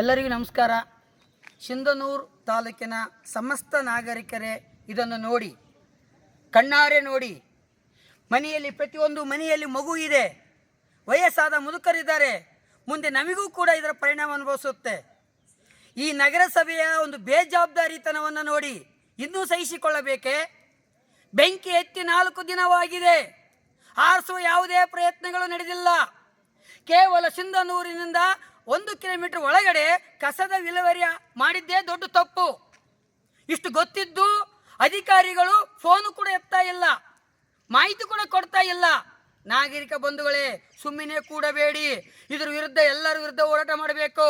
ಎಲ್ಲರಿಗೂ ನಮಸ್ಕಾರ. ಸಿಂಧನೂರು ತಾಲೂಕಿನ ಸಮಸ್ತ ನಾಗರಿಕರೇ, ಇದನ್ನು ನೋಡಿ, ಕಣ್ಣಾರೆ ನೋಡಿ. ಮನೆಯಲ್ಲಿ ಪ್ರತಿಯೊಂದು ಮನೆಯಲ್ಲಿ ಮಗು ಇದೆ. ವಯಸ್ಸಾದ ಮುದುಕರಿದ್ದಾರೆ. ಮುಂದೆ ನಮಗೂ ಕೂಡ ಇದರ ಪರಿಣಾಮ ಅನುಭವಿಸುತ್ತೆ. ಈ ನಗರಸಭೆಯ ಒಂದು ಬೇಜವಾಬ್ದಾರಿತನವನ್ನು ನೋಡಿ ಇನ್ನೂ ಸಹಿಸಿಕೊಳ್ಳಬೇಕೆ? ಬೆಂಕಿ ಎತ್ತಿ ನಾಲ್ಕು ದಿನವಾಗಿದೆ. ಆರಿಸುವ ಯಾವುದೇ ಪ್ರಯತ್ನಗಳು ನಡೆದಿಲ್ಲ. ಕೇವಲ ಸಿಂಧನೂರಿನಿಂದ ಒಂದು ಕಿಲೋಮೀಟರ್ ಒಳಗಡೆ ಕಸದ ವಿಲೇವಾರಿ ಮಾಡಿದ್ದೇ ದೊಡ್ಡ ತಪ್ಪು. ಇಷ್ಟು ಗೊತ್ತಿದ್ದು ಅಧಿಕಾರಿಗಳು ಫೋನು ಕೂಡ ಎತ್ತಾ ಇಲ್ಲ, ಮಾಹಿತಿ ಕೂಡ ಕೊಡ್ತಾ ಇಲ್ಲ. ನಾಗರಿಕ ಬಂಧುಗಳೇ, ಸುಮ್ಮನೆ ಕೂಡಬೇಡಿ. ಇದರ ವಿರುದ್ಧ ಎಲ್ಲರ ವಿರುದ್ಧ ಹೋರಾಟ ಮಾಡಬೇಕು.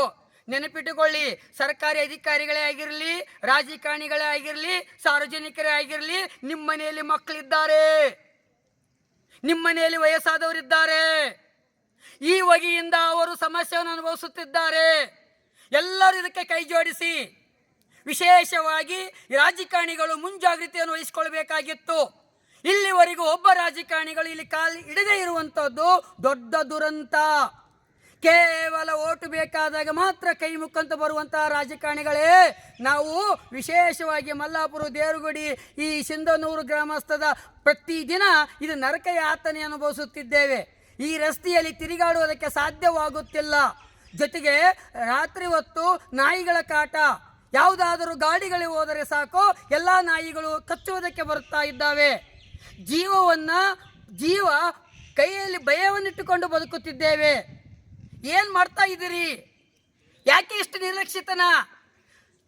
ನೆನಪಿಟ್ಟುಕೊಳ್ಳಿ, ಸರ್ಕಾರಿ ಅಧಿಕಾರಿಗಳೇ ಆಗಿರಲಿ, ರಾಜಕಾರಣಿಗಳೇ ಆಗಿರಲಿ, ಸಾರ್ವಜನಿಕರೇ ಆಗಿರಲಿ ನಿಮ್ಮ ಮನೆಯಲ್ಲಿ ಮಕ್ಕಳಿದ್ದಾರೆ. ನಿಮ್ಮ ಮನೆಯಲ್ಲಿ ವಯಸ್ಸಾದವರಿದ್ದಾರೆ. ಈ ಹೊಗೆಯಿಂದ ಅವರು ಸಮಸ್ಯೆಯನ್ನು ಅನುಭವಿಸುತ್ತಿದ್ದಾರೆ. ಎಲ್ಲರೂ ಇದಕ್ಕೆ ಕೈ ಜೋಡಿಸಿ. ವಿಶೇಷವಾಗಿ ರಾಜಕಾರಣಿಗಳು ಮುಂಜಾಗ್ರತೆಯನ್ನು ವಹಿಸಿಕೊಳ್ಬೇಕಾಗಿತ್ತು ಇಲ್ಲಿವರೆಗೂ ಒಬ್ಬ ರಾಜಕಾರಣಿಗಳು ಇಲ್ಲಿ ಕಾಲು ಇಡದೇ ಇರುವಂಥದ್ದು ದೊಡ್ಡ ದುರಂತ. ಕೇವಲ ಓಟು ಬೇಕಾದಾಗ ಮಾತ್ರ ಕೈ ಮುಕ್ಕಂತ ಬರುವಂತಹ ರಾಜಕಾರಣಿಗಳೇ, ನಾವು ವಿಶೇಷವಾಗಿ ಮಲ್ಲಾಪುರ ದೇವರುಗುಡಿ ಈ ಸಿಂಧನೂರು ಗ್ರಾಮಸ್ಥದ ಪ್ರತಿದಿನ ಇದು ನರಕ ಯಾತನೆ ಅನುಭವಿಸುತ್ತಿದ್ದೇವೆ. ಈ ರಸ್ತೆಯಲ್ಲಿ ತಿರುಗಾಡುವುದಕ್ಕೆ ಸಾಧ್ಯವಾಗುತ್ತಿಲ್ಲ. ಜೊತೆಗೆ ರಾತ್ರಿ ಹೊತ್ತು ನಾಯಿಗಳ ಕಾಟ, ಯಾವುದಾದರೂ ಗಾಡಿಗಳು ಹೋದರೆ ಸಾಕು, ಎಲ್ಲ ನಾಯಿಗಳು ಕಚ್ಚುವುದಕ್ಕೆ ಬರುತ್ತಾ ಇದ್ದಾವೆ. ಜೀವವನ್ನು, ಜೀವ ಕೈಯಲ್ಲಿ ಭಯವನ್ನಿಟ್ಟುಕೊಂಡು ಬದುಕುತ್ತಿದ್ದೇವೆ. ಏನು ಮಾಡ್ತಾ ಇದ್ದೀರಿ? ಯಾಕೆ ಇಷ್ಟು ನಿರ್ಲಕ್ಷಿತನ?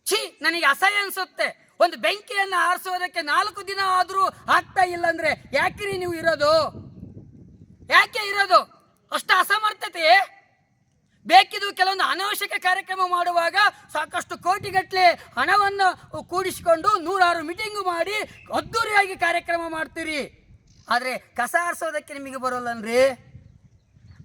ಛೀ, ನನಗೆ ಅಸಹ್ಯ ಅನಿಸುತ್ತೆ. ಒಂದು ಬೆಂಕಿಯನ್ನು ಆರಿಸೋದಕ್ಕೆ ನಾಲ್ಕು ದಿನ ಆದರೂ ಆಗ್ತಾ ಇಲ್ಲ ಅಂದರೆ ಯಾಕ್ರಿ ನೀವು ಇರೋದು? ಯಾಕೆ ಇರೋದು? ಅಷ್ಟು ಅಸಮರ್ಥತೆ? ಬೇಕಿದ್ದು ಕೆಲವೊಂದು ಅನಾವಶ್ಯಕ ಕಾರ್ಯಕ್ರಮ ಮಾಡುವಾಗ ಸಾಕಷ್ಟು ಕೋಟಿಗಟ್ಟಲೆ ಹಣವನ್ನು ಕೂಡಿಸಿಕೊಂಡು ನೂರಾರು ಮೀಟಿಂಗು ಮಾಡಿ ಅದ್ದೂರಿಯಾಗಿ ಕಾರ್ಯಕ್ರಮ ಮಾಡ್ತೀರಿ. ಆದರೆ ಕಸ ಆರಿಸೋದಕ್ಕೆ ನಿಮಗೆ ಬರೋಲ್ಲನ್ರಿ?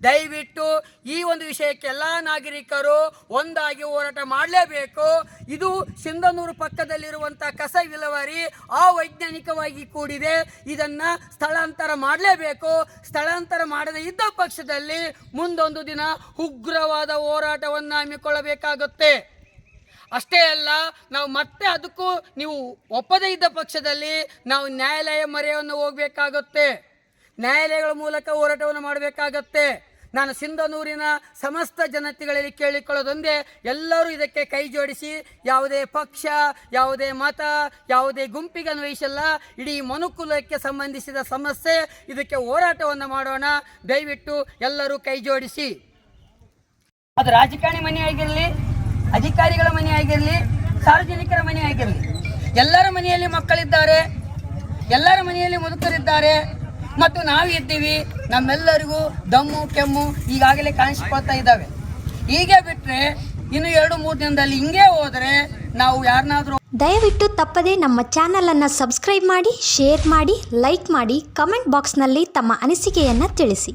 ದಯವಿಟ್ಟು ಈ ಒಂದು ವಿಷಯಕ್ಕೆ ಎಲ್ಲ ನಾಗರಿಕರು ಒಂದಾಗಿ ಹೋರಾಟ ಮಾಡಲೇಬೇಕು. ಇದು ಸಿಂಧನೂರು ಪಕ್ಕದಲ್ಲಿರುವಂಥ ಕಸ ವಿಲವಾರಿ ಅವೈಜ್ಞಾನಿಕವಾಗಿ ಕೂಡಿದೆ. ಇದನ್ನು ಸ್ಥಳಾಂತರ ಮಾಡಲೇಬೇಕು. ಸ್ಥಳಾಂತರ ಮಾಡದೇ ಇದ್ದ ಪಕ್ಷದಲ್ಲಿ ಮುಂದೊಂದು ದಿನ ಉಗ್ರವಾದ ಹೋರಾಟವನ್ನು ಹಮ್ಮಿಕೊಳ್ಳಬೇಕಾಗುತ್ತೆ. ಅಷ್ಟೇ ಅಲ್ಲ, ನಾವು ಮತ್ತೆ ಅದಕ್ಕೂ ನೀವು ಒಪ್ಪದೇ ಇದ್ದ ಪಕ್ಷದಲ್ಲಿ ನಾವು ನ್ಯಾಯಾಲಯ ಮರೆಯನ್ನು ಹೋಗಬೇಕಾಗುತ್ತೆ. ನ್ಯಾಯಾಲಯಗಳ ಮೂಲಕ ಹೋರಾಟವನ್ನು ಮಾಡಬೇಕಾಗತ್ತೆ. ನಾನು ಸಿಂಧನೂರಿನ ಸಮಸ್ತ ಜನತೆಗಳಲ್ಲಿ ಕೇಳಿಕೊಳ್ಳೋದೊಂದೇ ಎಲ್ಲರೂ ಇದಕ್ಕೆ ಕೈ ಜೋಡಿಸಿ, ಯಾವುದೇ ಪಕ್ಷ, ಯಾವುದೇ ಮತ, ಯಾವುದೇ ಗುಂಪಿಗೆ ಅನ್ವಯಿಸಲ್ಲ ಇಡೀ ಮನುಕುಲಕ್ಕೆ ಸಂಬಂಧಿಸಿದ ಸಮಸ್ಯೆ, ಇದಕ್ಕೆ ಹೋರಾಟವನ್ನು ಮಾಡೋಣ. ದಯವಿಟ್ಟು ಎಲ್ಲರೂ ಕೈ ಜೋಡಿಸಿ. ಅದು ರಾಜಕಾರಣಿ ಮನೆ ಆಗಿರಲಿ, ಅಧಿಕಾರಿಗಳ ಮನೆ ಆಗಿರಲಿ, ಸಾರ್ವಜನಿಕರ ಮನೆ ಆಗಿರಲಿ, ಎಲ್ಲರ ಮನೆಯಲ್ಲಿ ಮಕ್ಕಳಿದ್ದಾರೆ, ಎಲ್ಲರ ಮನೆಯಲ್ಲಿ ಮುದುಕರಿದ್ದಾರೆ ಮತ್ತು ನಾವು ಇದ್ದೀವಿ, ನಮ್ಮೆಲ್ಲರಿಗೂ ದಮ್ಮು, ಕೆಮ್ಮು ಈಗಾಗಲೇ ಕಾಣಿಸ್ಕೊಳ್ತಾ ಇದ್ದಾವೆ. ಹೀಗೆ ಬಿಟ್ಟರೆ ಇನ್ನು ಎರಡು, ಮೂರು ದಿನದಲ್ಲಿ ಹಿಂಗೆ ಹೋದರೆ ನಾವು ಯಾರನ್ನಾದ್ರೂ ದಯವಿಟ್ಟು ತಪ್ಪದೇ ನಮ್ಮ ಚಾನಲನ್ನು ಸಬ್ಸ್ಕ್ರೈಬ್ ಮಾಡಿ ಶೇರ್ ಮಾಡಿ ಲೈಕ್ ಮಾಡಿ ಕಮೆಂಟ್ ಬಾಕ್ಸ್ನಲ್ಲಿ ತಮ್ಮ ಅನಿಸಿಕೆಯನ್ನು ತಿಳಿಸಿ.